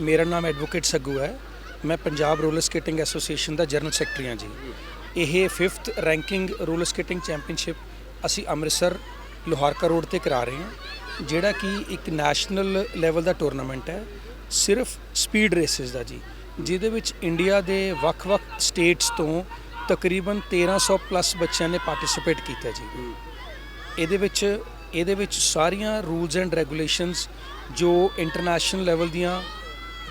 ਮੇਰਾ ਨਾਮ ਐਡਵੋਕੇਟ ਸੱਗੂ ਹੈ। ਮੈਂ ਪੰਜਾਬ ਰੋਲਰ ਸਕੇਟਿੰਗ ਐਸੋਸੀਏਸ਼ਨ ਦਾ ਜਨਰਲ ਸੈਕਟਰੀ ਹਾਂ ਜੀ। ਇਹ 5th ranking roller skating championship ਅਸੀਂ ਅੰਮ੍ਰਿਤਸਰ, ਲੋਹਾਰਕਾ ਰੋਡ ਤੇ ਕਰਾ ਰਹੇ ਹਾਂ, ਜਿਹੜਾ ਕਿ ਇੱਕ ਨੈਸ਼ਨਲ ਲੈਵਲ ਦਾ ਟੂਰਨਾਮੈਂਟ ਹੈ। ਸਿਰਫ ਸਪੀਡ ਰੇਸਿਸ ਦਾ ਜੀ, ਜਿਹਦੇ ਵਿੱਚ ਇੰਡੀਆ ਦੇ ਵੱਖ-ਵੱਖ ਸਟੇਟਸ ਤੋਂ ਤਕਰੀਬਨ 1300 ਪਲੱਸ ਬੱਚਿਆਂ ਨੇ ਪਾਰਟਿਸਿਪੇਟ ਕੀਤਾ ਜੀ। ਇਹਦੇ ਵਿੱਚ ਇਹਦੇ ਵਿੱਚ ਸਾਰੀਆਂ ਰੂਲਸ ਐਂਡ ਰੈਗੂਲੇਸ਼ਨਸ ਜੋ ਇੰਟਰਨੈਸ਼ਨਲ ਲੈਵਲ ਦੀਆਂ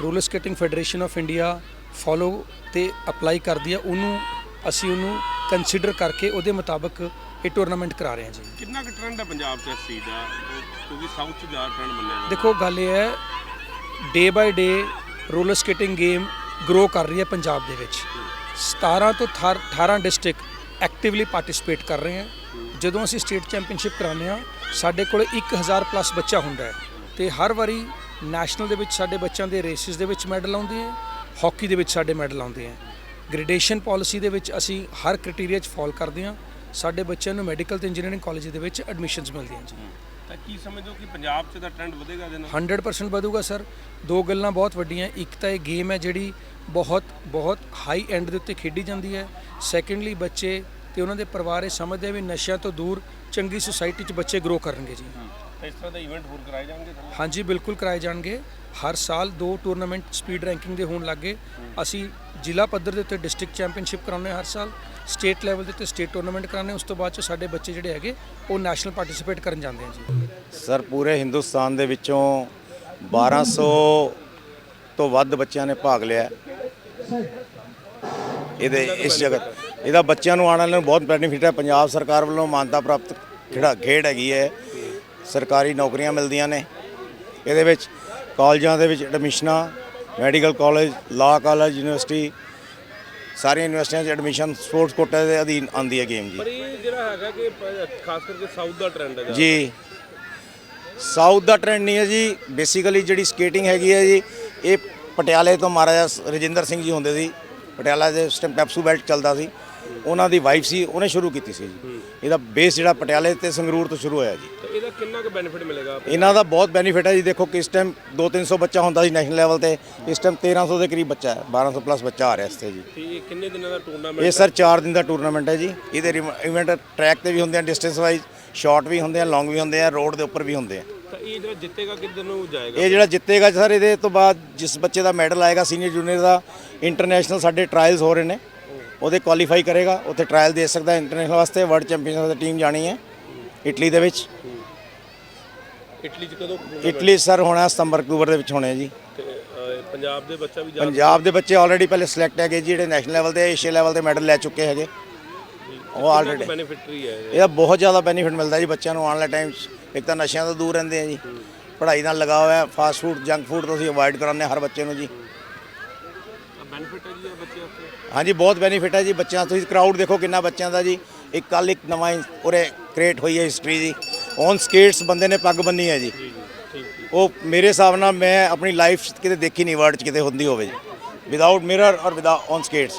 roller skating federation of India follow ਤੇ ਅਪਲਾਈ ਕਰਦੀ ਹੈ। ਉਹਨੂੰ ਅਸੀਂ ਉਹਨੂੰ ਕੰਸੀਡਰ ਕਰਕੇ ਉਹਦੇ ਮੁਤਾਬਕ ਇਹ ਟੂਰਨਾਮੈਂਟ ਕਰਾ ਰਹੇ ਹਾਂ ਜੀ। ਕਿੰਨਾ ਕੁ ਟ੍ਰੈਂਡ ਹੈ ਪੰਜਾਬ 'ਚ ਇਸ ਚੀਜ਼ ਦਾ? ਕਿਉਂਕਿ ਸਾਊਥ 'ਚ ਜ਼ਿਆਦਾ ਟ੍ਰੈਂਡ ਮੰਨਿਆ ਜਾਂਦਾ। ਦੇਖੋ ਗੱਲ ਇਹ ਹੈ day by day roller skating game grow ਕਰ ਰਹੀ ਹੈ ਪੰਜਾਬ ਦੇ ਵਿੱਚ। 17 ਤੋਂ ਥਾਰ- 18 ਡਿਸਟ੍ਰਿਕਟ ਐਕਟਿਵਲੀ ਪਾਰਟਿਸਿਪੇਟ ਕਰ ਰਹੇ ਹਨ ਜਦੋਂ ਅਸੀਂ ਸਟੇਟ ਚੈਂਪੀਅਨਸ਼ਿਪ ਕਰਾਉਂਦੇ ਹਾਂ ਸਾਡੇ ਕੋਲ 1000 ਪਲੱਸ ਬੱਚਾ ਹੁੰਦਾ ਹੈ। ਤੇ ਹਰ ਵਾਰੀ ਨੈਸ਼ਨਲ ਦੇ ਵਿੱਚ ਸਾਡੇ ਬੱਚਿਆਂ ਦੇ ਰੇਸਿਸ ਦੇ ਵਿੱਚ ਮੈਡਲ ਆਉਂਦੇ ਹੈ ਹਾਕੀ ਦੇ ਵਿੱਚ ਸਾਡੇ ਮੈਡਲ ਆਉਂਦੇ ਹੈ ਗ੍ਰੇਡੇਸ਼ਨ ਪਾਲਿਸੀ ਦੇ ਵਿੱਚ ਅਸੀਂ ਹਰ ਕ੍ਰਾਈਟੇਰੀਆ 'ਚ ਫਾਲ ਕਰਦੇ ਹਾਂ। ਸਾਡੇ ਬੱਚਿਆਂ ਨੂੰ ਮੈਡੀਕਲ ਤੇ ਇੰਜੀਨੀਅਰਿੰਗ ਕਾਲਜ ਦੇ ਵਿੱਚ ਐਡਮਿਸ਼ਨਸ ਮਿਲਦੀਆਂ ਜੀ। ਤਾਂ ਕੀ ਸਮਝਦੇ ਹੋ ਕਿ ਪੰਜਾਬ 'ਚ ਦਾ ਟ੍ਰੈਂਡ ਵਧੇਗਾ ਇਹਦੇ ਨਾਲ? 100% ਵਧੂਗਾ ਸਰ। ਦੋ ਗੱਲਾਂ ਬਹੁਤ ਵੱਡੀਆਂ ਇੱਕ ਤਾਂ ਇਹ ਗੇਮ ਹੈ ਜਿਹੜੀ ਬਹੁਤ ਬਹੁਤ ਹਾਈ ਐਂਡ ਦੇ ਉੱਤੇ ਖੇਡੀ ਜਾਂਦੀ ਹੈ। ਸੈਕੰਡਲੀ ਬੱਚੇ ਤੇ ਉਹਨਾਂ ਦੇ ਪਰਿਵਾਰ ਇਹ ਸਮਝਦੇ ਆ ਵੀ ਨਸ਼ਿਆਂ ਤੋਂ ਦੂਰ ਚੰਗੀ ਸੁਸਾਇਟੀ 'ਚ ਬੱਚੇ ਗਰੋ ਕਰਨਗੇ ਜੀ। ਇਸ ਤਰ੍ਹਾਂ ਦੇ ਇਵੈਂਟ ਹੋਰ ਕਰਾਏ ਜਾਣਗੇ ਤੁਹਾਨੂੰ ਹਾਂਜੀ ਬਿਲਕੁਲ ਕਰਾਏ ਜਾਣਗੇ। ਹਰ ਸਾਲ ਦੋ ਟੂਰਨਾਮੈਂਟ ਸਪੀਡ ਰੈਂਕਿੰਗ ਦੇ ਹੋਣ ਲੱਗੇ। ਅਸੀਂ ਜ਼ਿਲ੍ਹਾ ਪੱਧਰ ਦੇ ਉੱਤੇ ਡਿਸਟ੍ਰਿਕਟ ਚੈਂਪੀਅਨਸ਼ਿਪ ਕਰਾਉਂਦੇ ਹਾਂ ਹਰ ਸਾਲ। ਸਟੇਟ ਲੈਵਲ ਦੇ ਉੱਤੇ ਸਟੇਟ ਟੂਰਨਾਮੈਂਟ ਕਰਾਉਂਦੇ ਹਾਂ। ਉਸ ਤੋਂ ਬਾਅਦ ਚ ਸਾਡੇ ਬੱਚੇ ਜਿਹੜੇ ਹੈਗੇ ਉਹ ਨੈਸ਼ਨਲ ਪਾਰਟਿਸਿਪੇਟ ਕਰਨ ਜਾਂਦੇ ਆ ਜੀ। ਸਰ ਪੂਰੇ ਹਿੰਦੁਸਤਾਨ ਦੇ ਵਿੱਚੋਂ 1200 ਤੋਂ ਵੱਧ ਬੱਚਿਆਂ ਨੇ ਭਾਗ ਲਿਆ। ਇਹਦੇ ਇਸ ਜਗਤ ਇਹਦਾ ਬੱਚਿਆਂ ਨੂੰ ਆਉਣ ਵਾਲਿਆਂ ਨੂੰ ਬਹੁਤ ਬੈਨੀਫਿਟ ਹੈ। ਪੰਜਾਬ ਸਰਕਾਰ ਵੱਲੋਂ ਮਾਨਤਾ ਪ੍ਰਾਪਤ ਖੇੜਾ ਖੇਡ ਹੈਗੀ ਹੈ। ਸਰਕਾਰੀ ਨੌਕਰੀਆਂ ਮਿਲਦੀਆਂ ਨੇ। ਇਹਦੇ ਵਿੱਚ ਕਾਲਜਾਂ ਦੇ ਵਿੱਚ ਐਡਮਿਸ਼ਨਾਂ medical college law college university ਸਾਰੀਆਂ ਯੂਨੀਵਰਸਿਟੀਆਂ 'ਚ ਐਡਮਿਸ਼ਨ ਸਪੋਰਟਸ ਕੋਟੇ ਦੇ ਅਧੀਨ ਆਉਂਦੀ ਹੈ ਗੇਮ ਜੀ। ਪਰ ਇਹ ਜਿਹੜਾ ਹੈਗਾ ਕਿ ਖਾਸ ਕਰਕੇ ਸਾਊਥ ਦਾ ਟ੍ਰੈਂਡ ਹੈ ਜੀ। ਸਾਊਥ ਦਾ ਟ੍ਰੈਂਡ ਨਹੀਂ ਹੈ ਜੀ। ਬੇਸਿਕਲੀ ਜਿਹੜੀ ਸਕੇਟਿੰਗ ਹੈਗੀ ਹੈ ਜੀ ਇਹ ਪਟਿਆਲੇ ਤੋਂ ਮਹਾਰਾਜਾ ਰਜਿੰਦਰ ਸਿੰਘ ਜੀ ਹੁੰਦੇ ਸੀ। ਪਟਿਆਲਾ ਦੇ ਉਸ ਟਾਈਮ ਪੈਪਸੂ ਬੈਲਟ ਚੱਲਦਾ ਸੀ। ਉਹਨਾਂ ਦੀ ਵਾਈਫ ਸੀ ਉਹਨੇ ਸ਼ੁਰੂ ਕੀਤੀ ਸੀ ਜੀ। ਇਹਦਾ ਬੇਸ ਜਿਹੜਾ ਪਟਿਆਲੇ ਤੇ ਸੰਗਰੂਰ ਤੋਂ ਸ਼ੁਰੂ ਹੋਇਆ ਜੀ। ਤਾਂ ਇਹਦਾ ਕਿੰਨਾ ਕੁ ਬੈਨੀਫਿਟ ਮਿਲੇਗਾ ਇਹਨਾਂ ਦਾ ਬਹੁਤ ਬੈਨੀਫਿਟ ਹੈ ਜੀ। ਦੇਖੋ ਕਿਸ ਟਾਈਮ 2-300 ਬੱਚਾ ਹੁੰਦਾ ਸੀ ਨੈਸ਼ਨਲ ਲੈਵਲ ਤੇ ਇਸ ਟਾਈਮ 1300 ਦੇ ਕਰੀਬ ਬੱਚਾ ਹੈ 1200 ਪਲੱਸ ਬੱਚਾ ਆ ਰਿਹਾ ਇਸ ਤੇ ਜੀ। ਇਹ ਕਿੰਨੇ ਦਿਨਾਂ ਦਾ ਇਹ ਟੂਰਨਾਮੈਂਟ ਸਰ 4 ਦਿਨ ਦਾ ਟੂਰਨਾਮੈਂਟ ਹੈ ਜੀ। ਇਹਦੇ ਇਵੈਂਟ ਟਰੈਕ ਤੇ ਵੀ ਹੁੰਦੇ ਆ ਡਿਸਟੈਂਸ ਵਾਈਜ਼ ਸ਼ਾਰਟ ਵੀ ਹੁੰਦੇ ਆ ਲੌਂਗ ਵੀ ਹੁੰਦੇ ਆ ਰੋਡ ਦੇ ਉੱਪਰ ਵੀ ਹੁੰਦੇ ਆ। ਤਾਂ ਇਹ ਜਿਹੜਾ ਜਿੱਤੇਗਾ ਕਿੱਧਰ ਨੂੰ ਜਾਏਗਾ? ਇਹ ਜਿਹੜਾ ਜਿੱਤੇਗਾ ਸਰ ਇਹਦੇ ਤੋਂ ਬਾਅਦ ਜਿਸ ਬੱਚੇ ਦਾ ਮੈਡਲ ਆਏਗਾ ਸੀਨੀਅਰ ਜੂਨੀਅਰ ਦਾ ਇੰਟਰਨੈਸ਼ਨਲ ਸਾਡੇ ਟਰਾਇਲਸ ਹੋ ਰਹੇ ਨੇ। ਉਹਦੇ ਕੁਆਲੀਫਾਈ ਕਰੇਗਾ ਉੱਥੇ ਟਰਾਇਲ ਦੇ ਸਕਦਾ ਇੰਟਰਨੈਸ਼ਨਲ ਵਾਸਤੇ ਵਰਲਡ ਚੈਂਪੀਅਨਸ਼ਿਪ ਦੀ ਟੀਮ ਜਾਣੀ ਹੈ ਇਟਲੀ ਦੇ ਵਿੱਚ। ਇਟਲੀ 'ਚ ਕਦੋਂ ਇਟਲੀ ਸਰ ਹੋਣਾ ਸਤੰਬਰ ਅਕਤੂਬਰ ਦੇ ਵਿੱਚ ਹੋਣੇ ਜੀ। ਤੇ, ਅਹ, ਪੰਜਾਬ ਦੇ ਬੱਚਾ ਵੀ ਜਾ ਪੰਜਾਬ ਦੇ ਬੱਚੇ ਆਲਰੇਡੀ ਪਹਿਲੇ ਸਿਲੈਕਟ ਹੈਗੇ ਜੀ ਜਿਹੜੇ ਨੈਸ਼ਨਲ ਲੈਵਲ ਤੇ ਏਸ਼ੀਆ ਲੈਵਲ ਤੇ ਮੈਡਲ ਲੈ ਚੁੱਕੇ ਹੈਗੇ। ਉਹ ਆਲਰੇਡੀ ਬੈਨੀਫਿਟਰੀ ਹੈ ਇਹ। ਇਹਦਾ ਬਹੁਤ ਜ਼ਿਆਦਾ ਬੈਨੀਫਿਟ ਮਿਲਦਾ ਜੀ ਬੱਚਿਆਂ ਨੂੰ ਆਉਣ ਵਾਲੇ ਟਾਈਮ 'ਚ। ਇੱਕ ਤਾਂ ਨਸ਼ਿਆਂ ਤੋਂ ਦੂਰ ਰਹਿੰਦੇ ਆ ਜੀ। ਪੜ੍ਹਾਈ ਨਾਲ ਲਗਾ ਹੋਇਆ ਹੈ ਫਾਸਟ ਫੂਡ ਜੰਕ ਫੂਡ ਤੋਂ ਅਸੀਂ ਅਵੋਇਡ ਕਰਾਉਂਦੇ ਹਾਂ ਹਰ ਬੱਚੇ ਨੂੰ ਜੀ। ਬੈਨੀਫਿਟ ਹੈ ਜੀ ਇਹ ਬੱਚੇ ਵਾਸਤੇ? ਹਾਂਜੀ ਬਹੁਤ ਬੈਨੀਫਿਟ ਹੈ ਜੀ ਬੱਚਿਆਂ ਤੁਸੀਂ ਕਰਾਊਡ ਦੇਖੋ ਕਿੰਨਾ ਬੱਚਿਆਂ ਦਾ ਜੀ। ਇੱਕ ਕੱਲ ਇੱਕ ਨਵਾਂ ਉਰੇ ਕ੍ਰੀਏਟ ਹੋਈ ਹੈ ਹਿਸਟਰੀ ਜੀ ਔਨ ਸਕੇਟਸ ਬੰਦੇ ਨੇ ਪੱਗ ਬੰਨੀ ਹੈ ਜੀ। ਉਹ ਮੇਰੇ ਹਿਸਾਬ ਨਾਲ ਮੈਂ ਆਪਣੀ ਲਾਈਫ ਕਿਤੇ ਦੇਖੀ ਨਹੀਂ ਵਰਲਡ 'ਚ ਕਿਤੇ ਹੁੰਦੀ ਹੋਵੇ ਜੀ। ਵਿਦਆਊਟ ਮਿਰਰ ਔਰ ਵਿਦਆਊਟ ਔਨ ਸਕੇਟਸ